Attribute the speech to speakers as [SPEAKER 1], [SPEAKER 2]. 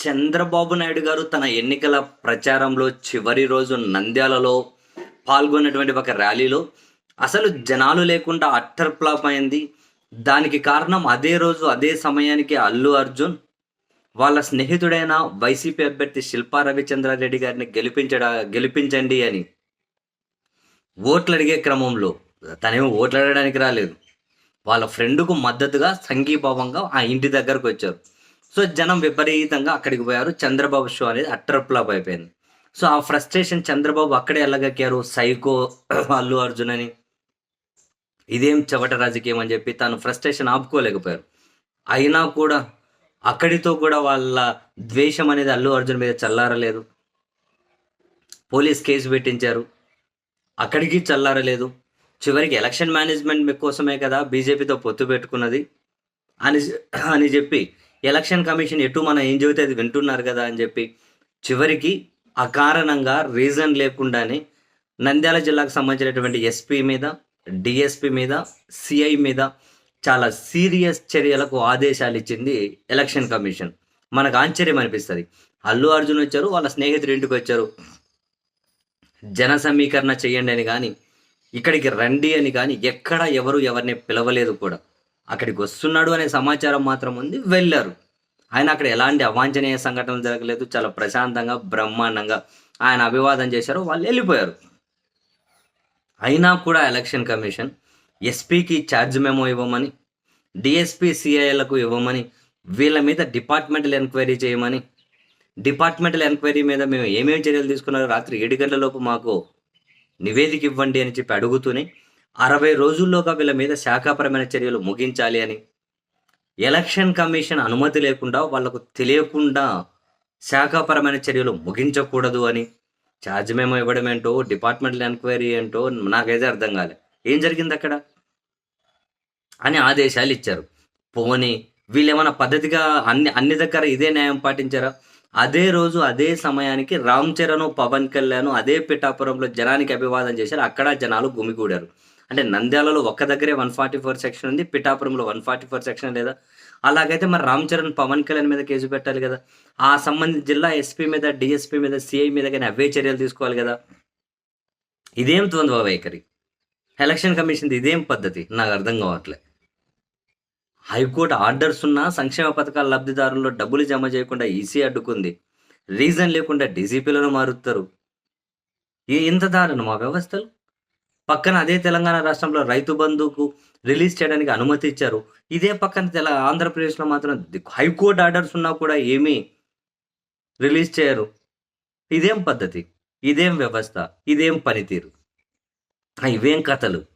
[SPEAKER 1] చంద్రబాబు నాయుడు గారు తన ఎన్నికల ప్రచారంలో చివరి రోజు నంద్యాలలో పాల్గొన్నటువంటి ఒక ర్యాలీలో అసలు జనాలు లేకుండా అట్టర్ ఫ్లాప్ అయింది. దానికి కారణం అదే రోజు అదే సమయానికి అల్లు అర్జున్. వాళ్ళ స్నేహితుడైన వైసీపీ అభ్యర్థి శిల్పా రవిచంద్రారెడ్డి గారిని గెలిపించడా గెలిపించండి అని ఓట్లు అడిగే క్రమంలో తనేమో ఓట్లు అడగడానికి రాలేదు. వాళ్ళ ఫ్రెండ్కు మద్దతుగా సంఘీభావంగా ఆ ఇంటి దగ్గరకు వచ్చారు. సో జనం విపరీతంగా అక్కడికి పోయారు. చంద్రబాబు షో అనేది అట్టర్ ఫ్లాప్ అయిపోయింది. సో ఆ ఫ్రస్ట్రేషన్ చంద్రబాబు అక్కడే ఎల్లగక్కారు సైకో అల్లు అర్జున్ అని. ఇదేం చెవట రాజకీయం అని చెప్పి తాను ఫ్రస్ట్రేషన్ ఆపుకోలేకపోయారు. అయినా కూడా అక్కడితో కూడా వాళ్ళ ద్వేషం అనేది అల్లు అర్జున్ మీద చల్లారలేదు. పోలీస్ కేసు పెట్టించారు. అక్కడికి చల్లారలేదు. చివరికి ఎలక్షన్ మేనేజ్మెంట్ కోసమే కదా బీజేపీతో పొత్తు పెట్టుకున్నది అని అని చెప్పి ఎలక్షన్ కమిషన్ ఎటు మనం ఏం చెబితే అది వింటున్నారు కదా అని చెప్పి చివరికి అకారణంగా రీజన్ లేకుండానే నంద్యాల జిల్లాకు సంబంధించినటువంటి ఎస్పీ మీద డిఎస్పి మీద సిఐ మీద చాలా సీరియస్ చర్యలకు ఆదేశాలు ఇచ్చింది ఎలక్షన్ కమిషన్. మనకు ఆశ్చర్యం అనిపిస్తుంది. అల్లు అర్జున్ వచ్చారు వాళ్ళ స్నేహితుడు ఇంటికి వచ్చారు. జన సమీకరణ చేయండి అని కానీ ఇక్కడికి రండి అని కానీ ఎక్కడ ఎవరు ఎవరిని పిలవలేదు కూడా. అక్కడికి వస్తున్నాడు అనే సమాచారం మాత్రం ఉంది. వెళ్ళారు. ఆయన అక్కడ ఎలాంటి అవాంఛనీయ సంఘటనలు జరగలేదు. చాలా ప్రశాంతంగా బ్రహ్మాండంగా ఆయన అభివాదం చేశారు. వాళ్ళు వెళ్ళిపోయారు. అయినా కూడా ఎలక్షన్ కమిషన్ ఎస్పీకి ఛార్జ్ మెమో ఇవ్వమని డిఎస్పీ సిఐలకు ఇవ్వమని వీళ్ళ మీద డిపార్ట్మెంటల్ ఎంక్వైరీ చేయమని డిపార్ట్మెంటల్ ఎంక్వైరీ మీద మేము ఏమేమి చర్యలు తీసుకున్నారో రాత్రి ఏడు గంటల లోపు మాకు నివేదిక ఇవ్వండి అని చెప్పి అడుగుతూనే అరవై రోజుల్లోగా వీళ్ళ మీద శాఖాపరమైన చర్యలు ముగించాలి అని. ఎలక్షన్ కమిషన్ అనుమతి లేకుండా వాళ్ళకు తెలియకుండా శాఖాపరమైన చర్యలు ముగించకూడదు అని. ఛార్జ్ మేమో ఇవ్వడం ఏంటో డిపార్ట్మెంటల్ ఎంక్వైరీ ఏంటో నాకైతే అర్థం కాలే. ఏం జరిగింది అక్కడ? అని ఆదేశాలు ఇచ్చారు. పోనీ వీళ్ళు ఏమైనా పద్ధతిగా అన్ని అన్ని దగ్గర ఇదే న్యాయం పాటించారా? అదే రోజు అదే సమయానికి రామ్ చరణ్ పవన్ కళ్యాణ్ అదే పిఠాపురంలో జనానికి అభివాదం చేశారు. అక్కడ జనాలు గుమిగూడారు. అంటే నంద్యాలలో ఒక్క దగ్గరే వన్ ఫార్టీ ఫోర్ సెక్షన్ ఉంది పిఠాపురంలో వన్ ఫార్టీ ఫోర్ సెక్షన్ లేదా? అలాగైతే మరి రామ్ చరణ్ పవన్ కళ్యాణ్ మీద కేసు పెట్టాలి కదా. ఆ సంబంధిత జిల్లా ఎస్పీ మీద డిఎస్పీ మీద సిఐ మీద కానీ అవే చర్యలు తీసుకోవాలి కదా. ఇదేం ద్వంద్వ వైఖరి ఎలక్షన్ కమిషన్ది ఇదేం పద్ధతి? నాకు అర్థం కావట్లే. హైకోర్టు ఆర్డర్స్ ఉన్న సంక్షేమ పథకాల లబ్ధిదారుల్లో డబ్బులు జమ చేయకుండా ఈసీ అడ్డుకుంది. రీజన్ లేకుండా డీజీపీలను మారుస్తారు. ఏ ఎంత దారుణం మా వ్యవస్థలు? పక్కన అదే తెలంగాణ రాష్ట్రంలో రైతు బంధుకు రిలీజ్ చేయడానికి అనుమతి ఇచ్చారు. ఇదే పక్కన తెల ఆంధ్రప్రదేశ్లో మాత్రం హైకోర్టు ఆర్డర్స్ ఉన్నా కూడా ఏమీ రిలీజ్ చేయరు. ఇదేం పద్ధతి? ఇదేం వ్యవస్థ? ఇదేం పనితీరు? ఇవేం కథలు?